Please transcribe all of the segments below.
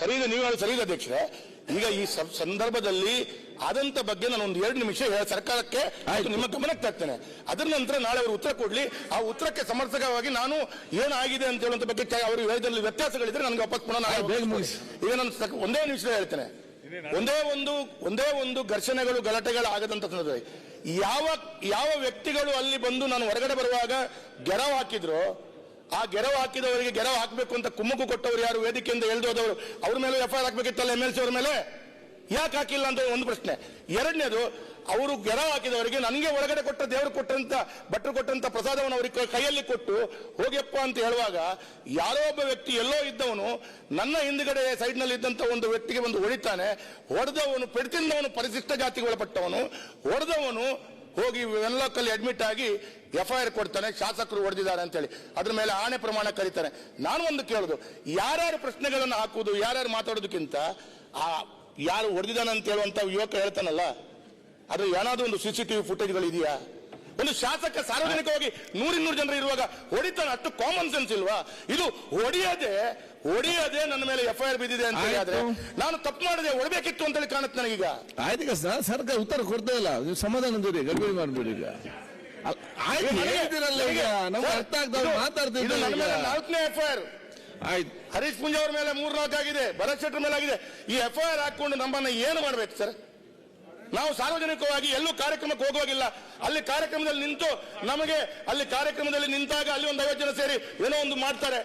ಸರಿ ಇದೆ ನೀವು ಹೇಳಿ ಸರಿ ಇದೆ ಅಧ್ಯಕ್ಷರೇ. ಈಗ ಈ ಸಂದರ್ಭದಲ್ಲಿ ಆದಂತ ಬಗ್ಗೆ ನಾನು ಒಂದು ಎರಡು ನಿಮಿಷ ಹೇಳ ಸರ್ಕಾರಕ್ಕೆ ನಿಮ್ಮ ಗಮನಕ್ಕೆ ತರ್ತೇನೆ. ಅದರ ನಂತರ ನಾಳೆ ಅವರು ಉತ್ತರ ಕೊಡ್ಲಿ. ಆ ಉತ್ತರಕ್ಕೆ ಸಮರ್ಥಕವಾಗಿ ನಾನು ಏನಾಗಿದೆ ಅಂತ ಹೇಳುವಂತ ಬಗ್ಗೆ ಅವರು ಹೇಳಿದಲ್ಲಿ ವ್ಯತ್ಯಾಸಗಳಿದ್ರೆ ನನಗೆ ವಾಪಸ್ ಪುನಃ. ಈಗ ನಾನು ಒಂದೇ ನಿಮಿಷ ಹೇಳ್ತೇನೆ. ಒಂದೇ ಒಂದು ಒಂದೇ ಒಂದು ಘರ್ಷಣೆಗಳು ಗಲಾಟೆಗಳು ಆಗದಂತ ಸಂದರ್ಭದಲ್ಲಿ ಯಾವ ಯಾವ ವ್ಯಕ್ತಿಗಳು ಅಲ್ಲಿ ಬಂದು ನಾನು ಹೊರಗಡೆ ಬರುವಾಗ ಗೆರವು ಹಾಕಿದ್ರು ಆ ಗೆರವು ಹಾಕಿದವರಿಗೆ ಗೆರವು ಹಾಕಬೇಕು ಅಂತ ಕುಮ್ಮಕ್ಕು ಕೊಟ್ಟವರು ಯಾರು? ವೇದಿಕೆಯಿಂದ ಎಳ್ದೋದವರು ಅವ್ರ ಮೇಲೆ ಎಫ್ ಐ ಆರ್ ಹಾಕಬೇಕಿತ್ತಲ್ಲ ಎಂ ಎಲ್ ಸಿ ಅವ್ರ ಮೇಲೆ? ಯಾಕೆ ಹಾಕಿಲ್ಲ ಅಂತ ಒಂದು ಪ್ರಶ್ನೆ. ಎರಡನೇದು, ಅವರು ಗೆರವು ಹಾಕಿದವರಿಗೆ ನನಗೆ ಒಳಗಡೆ ಕೊಟ್ಟ ದೇವರು ಕೊಟ್ಟಂತ, ಭಟ್ರು ಕೊಟ್ಟಂತ ಪ್ರಸಾದವನ್ನು ಅವರಿಗೆ ಕೈಯಲ್ಲಿ ಕೊಟ್ಟು, ಹೋಗ್ಯಪ್ಪ ಅಂತ ಹೇಳುವಾಗ ಯಾರೋ ಒಬ್ಬ ವ್ಯಕ್ತಿ ಎಲ್ಲೋ ಇದ್ದವನು, ನನ್ನ ಹಿಂದುಗಡೆ ಸೈಡ್ನಲ್ಲಿ ಇದ್ದಂತ ಒಂದು ವ್ಯಕ್ತಿಗೆ ಒಂದು ಹೊಡಿತಾನೆ. ಹೊಡೆದವನು, ಪೆಡ್ತಿಂದವನು ಪರಿಶಿಷ್ಟ ಜಾತಿಗೆ ಒಳಪಟ್ಟವನು. ಹೊಡೆದವನು ಹೋಗಿ ವೆನ್ಲಾಕಲ್ಲಿ ಅಡ್ಮಿಟ್ ಆಗಿ ಎಫ್ ಐ ಆರ್ ಕೊಡ್ತಾನೆ, ಶಾಸಕರು ಹೊಡೆದಿದ್ದಾರೆ ಅಂತೇಳಿ. ಅದ್ರ ಮೇಲೆ ಆಣೆ ಪ್ರಮಾಣ ಕರೀತಾರೆ. ನಾನು ಒಂದು ಕೇಳೋದು, ಯಾರ್ಯಾರು ಪ್ರಶ್ನೆಗಳನ್ನು ಹಾಕುವುದು, ಯಾರ್ಯಾರು ಮಾತಾಡೋದಕ್ಕಿಂತ, ಆ ಯಾರು ಹೊಡೆದಿದ್ದಾನೆ ಅಂತ ಹೇಳುವಂತ ಯುವಕ ಹೇಳ್ತಾನಲ್ಲ ಅದು ಏನಾದರೂ ಒಂದು ಸಿಸಿಟಿವಿ ಫುಟೇಜ್ಗಳು ಇದೆಯಾ ಒಂದು ಶಾಸಕ ಸಾರ್ವಜನಿಕವಾಗಿ ನೂರಿನ್ನೂರು ಜನರು ಇರುವಾಗ ಹೊಡಿತಾನೆ ಅಷ್ಟು ಕಾಮನ್ ಸೆನ್ಸ್ ಇಲ್ವಾ? ಇದು ಹೊಡಿಯದೆ ಹೊಡಿಯದೆ ನನ್ನ ಮೇಲೆ ಎಫ್ ಐ ಆರ್ ಬಿದ್ದಿದೆ ಅಂತ ಹೇಳಿದ್ರೆ ನಾನು ತಪ್ಪು ಮಾಡಿದೆ ಹೊಡಬೇಕಿತ್ತು ಅಂತೇಳಿ ಕಾಣುತ್ತೆ ನನಗೀಗ. ಆಯ್ತು ಸರ್ಕಾರ ಉತ್ತರ ಕೊಡ್ತಾ ಇಲ್ಲ. ನೀವು ಸಮಾಧಾನದಿರಿ ಗಡ್ಬಿಡಿ ಮಾಡ್ಬೇಡಿ ಈಗ. ನಾಲ್ಕನೇ ಎಫ್ಐಆರ್ ಆಯ್ತು. ಹರೀಶ್ ಪುಂಜಾ ಅವ್ರ ಮೇಲೆ ಮೂರ್ ನಾಲ್ಕು ಆಗಿದೆ ಭರತ್ ಶೆಟ್ಟರ್ ಮೇಲೆ ಆಗಿದೆ. ಈ ಎಫ್ಐಆರ್ ಹಾಕೊಂಡು ನಮ್ಮನ್ನ ಏನು ಮಾಡ್ಬೇಕು ಸರ್? ನಾವು ಸಾರ್ವಜನಿಕವಾಗಿ ಎಲ್ಲೂ ಕಾರ್ಯಕ್ರಮಕ್ಕೆ ಹೋಗುವಾಗಿಲ್ಲ. ಅಲ್ಲಿ ಕಾರ್ಯಕ್ರಮದಲ್ಲಿ ನಿಂತು ನಮಗೆ ಅಲ್ಲಿ ಕಾರ್ಯಕ್ರಮದಲ್ಲಿ ನಿಂತಾಗ ಅಲ್ಲಿ ಒಂದು ಐವತ್ತು ಜನ ಸೇರಿ ಏನೋ ಒಂದು ಮಾಡ್ತಾರೆ.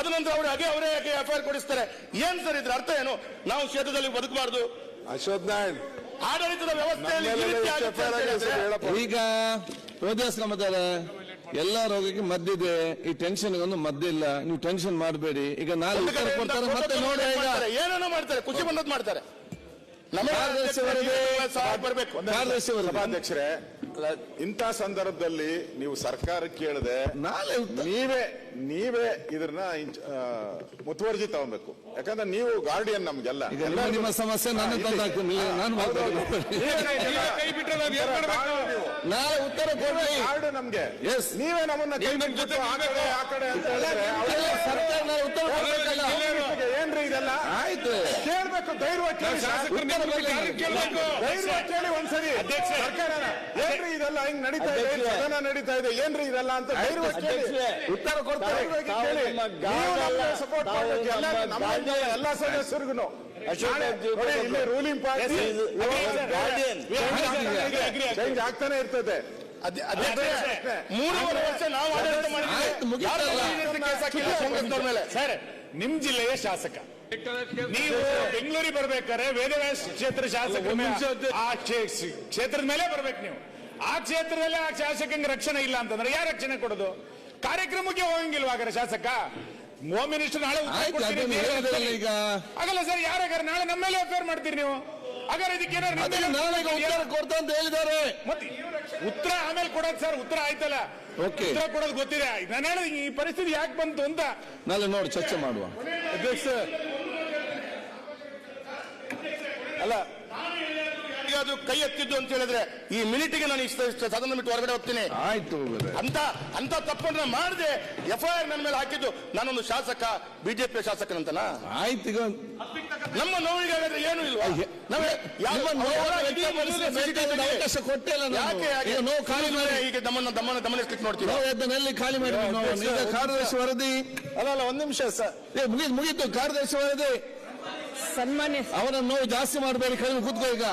ಅದ ನಂತರ ಅವರು ಹಾಗೆ ಅವರೇ ಯಾಕೆ ಎಫ್ಐಆರ್ ಕೊಡಿಸ್ತಾರೆ. ಏನ್ ಸರ್ ಇದ್ರ ಅರ್ಥ ಏನು? ನಾವು ಕ್ಷೇತ್ರದಲ್ಲಿ ಬದುಕಬಾರ್ದು. ಅಶೋಕ್ ನಾಯ್ ಆಡಳಿತದ ವ್ಯವಸ್ಥೆಯಲ್ಲಿ. ಈಗ ಹೃದಯಸ್ಕಮತಾರೆ ಎಲ್ಲ ರೋಗಕ್ಕೆ ಮದ್ದಿದೆ. ಈ ಟೆನ್ಷನ್ ಒಂದು ಮದ್ದಿಲ್ಲ ನೀವು ಟೆನ್ಷನ್ ಮಾಡಬೇಡಿ. ಈಗ ನಾಲ್ಕು ಕೊಡ್ತಾರೆ. ಮತ್ತೆ ನೋಡಿ. ಏನೇನೋ ಮಾಡ್ತಾರೆ. ಖುಷಿ ಬಂದದ್ ಮಾಡ್ತಾರೆ. ಸಭಾಧ್ಯಕ್ಷರೇ ಇಂಥ ಸಂದರ್ಭದಲ್ಲಿ ನೀವು ಸರ್ಕಾರ ಕೇಳದೆ ನಾಳೆ ನೀವೇ ನೀವೇ ಇದನ್ನ ಮುತುವರ್ಜಿ ತಗೊಬೇಕು. ಯಾಕಂದ್ರೆ ನೀವು ಗಾರ್ಡಿಯನ್ ನಮ್ಗೆಲ್ಲ. ನಿಮ್ಮ ಸಮಸ್ಯೆ ನಾನು ನಾಳೆ ಉತ್ತರ ಕೊಡ್ಲಿ ಗಾರ್ಡ್ ನಮ್ಗೆ. ನೀವೇ ನಮ್ಮನ್ನ ಕೈ ಬಿಟ್ಬಿಟ್ಟು ಆ ಕಡೆ ಆ ಕಡೆ ಅಂತ ಸರ್ಕಾರ ಉತ್ತರ ಕೊಡ್ಬೇಕಲ್ಲ. ಇದೆಲ್ಲ ಆಯ್ತು. ಕೇಳ್ಬೇಕು ಧೈರ್ಯ ಕೇಳಿ. ಬರ್ಲಿ. ಧೈರ್ಯವಾಗಿ ಕೇಳಿ ಒಂದ್ಸರಿ. ಸರ್ಕಾರನ. ಏನ್ರಿ ಇದೆಲ್ಲ? ಹಿಂಗ್ ನಡೀತಾ ಇದೆ. ಸದನ ನಡೀತಾ ಇದೆ? ಏನ್ರಿ ಇದೆಲ್ಲ ಅಂತ ಧೈರ್ಯ ಕೇಳಿ. ಉತ್ತರ ಕೊಡ್ತಾರೆ ಕೇಳಿ. ಸಪೋರ್ಟ್ ತಾವು ಎಲ್ಲ ನಮ್ಮ. ಎಲ್ಲ ಸದಸ್ಯರಿಗೂ. ಇಲ್ಲಿ ರೂಲಿಂಗ್ ಪಾರ್ಟಿ ಚೇಂಜ್ ಆಗ್ತಾನೆ ಇರ್ತದೆ. ಮೂರುವರೆ ವರ್ಷ ನಾವು ಆಡಳಿತ ಮಾಡಿದ್ದೀವಿ. ಯಾರು ಮೇಲೆ ಸರ್ ನಿಮ್ ಜಿಲ್ಲೆಯ ಶಾಸಕ. ನೀವು ಬೆಂಗಳೂರಿಗೆ ಬರ್ಬೇಕಾದ್ರೆ ವೇದವ್ಯಾಸ ಕ್ಷೇತ್ರ ಶಾಸಕ ಆ ಕ್ಷೇ- ಕ್ಷೇತ್ರದ ಮೇಲೆ ಬರ್ಬೇಕು ನೀವು. ಆ ಕ್ಷೇತ್ರದಲ್ಲಿ ಆ ಶಾಸಕಂಗೆ ರಕ್ಷಣೆ ಇಲ್ಲ ಅಂತಂದ್ರೆ ಯಾರು ರಕ್ಷಣೆ ಕೊಡೋದು? ಕಾರ್ಯಕ್ರಮಕ್ಕೆ ಹೋಗಂಗಿಲ್ವಾ ಹಾಗಾದ್ರೆ ಶಾಸಕ? ಹೋಮ್ ಮಿನಿಸ್ಟರ್ ನಾಳೆ ಉತ್ತರ ಕೊಡ್ತೀನಿ ಅದನ್ನ ಅಂತ ಈಗ. ಆಗಲ್ಲ ಸರ್ ಯಾರಾಗಾರ ನಾಳೆ ನಮ್ಮ ಮೇಲೆ ಅಫೇರ್ ಮಾಡ್ತೀರಿ ನೀವು? ಹಾಗಾದ್ರೆ ಇದಕ್ಕೆ ಏನಾದ್ರು ನಿಮ್ಮ ಅದಕ್ಕೆ ನಾಳೆ ಈಗ ಉತ್ತರ ಕೊಡ್ತಾ ಅಂತ ಹೇಳಿದ್ದಾರೆ. ಮತ್ತೆ ಉತ್ತರ ಆಮೇಲೆ ಕೊಡೋದು ಸರ್ ಉತ್ತರ ಆಯ್ತಲ್ಲ? ಓಕೆ. ಉತ್ತರ ಕೊಡೋದು ಗೊತ್ತಿದೆ. ನಾನು ಹೇಳಿದ ಈ ಪರಿಸ್ಥಿತಿ ಯಾಕೆ ಬಂತು ಅಂತ. ನಾಳೆ ನೋಡಿ ಚರ್ಚೆ ಮಾಡುವ. ಅಲ್ಲ ಅದು ಕೈ ಎತ್ತಿದ್ದು ಅಂತ ಹೇಳಿದ್ರೆ ಈ ಮಿನಿಟಿಗೆ ನಾನು ಇಷ್ಟ ಇಷ್ಟ ಸದನ ಬಿಟ್ಟು ಹೊರಗಡೆ ಹೋಗ್ತೀನಿ. ಆಯ್ತು. ಅಂತ ಅಂತ ತಪ್ಪನ್ನ ಮಾಡದೆ. ಎಫ್ಐಆರ್ ನನ್ನ ಮೇಲೆ ಹಾಕಿದ್ದು ನಾನೊಂದು ಶಾಸಕ ಬಿಜೆಪಿ ಶಾಸಕನಂತನಾ? ಆಯ್ತು ಈಗ. ನಮ್ಮ ನೋವಿಗೆ ಹಾಗಾದ್ರೆ ಏನು ಇಲ್ವಾ? ನಾವೇ ಅವಕಾಶ ಕೊಟ್ಟೇ ಇಲ್ಲ ನಾನು. ಯಾಕೆ ಹಾಗೆ? ನೋವು ಖಾಲಿ ಮಾಡಿ. ಈಗ ನಮ್ಮನ್ನ ದಮ್ಮನ ದಮನಿಸ್ಲಿಕ್ಕೆ ನೋಡ್ತೀವಿ ನಾವು ಎದ್ದನ್ನೆಲ್ಲಿ ಖಾಲಿ ಮಾಡಿ ಕಾರ್ಯದರ್ಶಿ ವರದಿ. ಅಲ್ಲ ಅಲ್ಲ ಒಂದ್ ನಿಮಿಷ ಸರ್. ಏ, ಮುಗೀತು ಮುಗೀತು. ಕಾರ್ಯದರ್ಶಿ ವರದಿ. ಸನ್ಮಾನ್ಯ ಅವನ ನೋವು ಜಾಸ್ತಿ ಮಾಡಬೇಡಿ ಕಡಿಮೆ ಕೂತ್ಕೋ ಈಗ.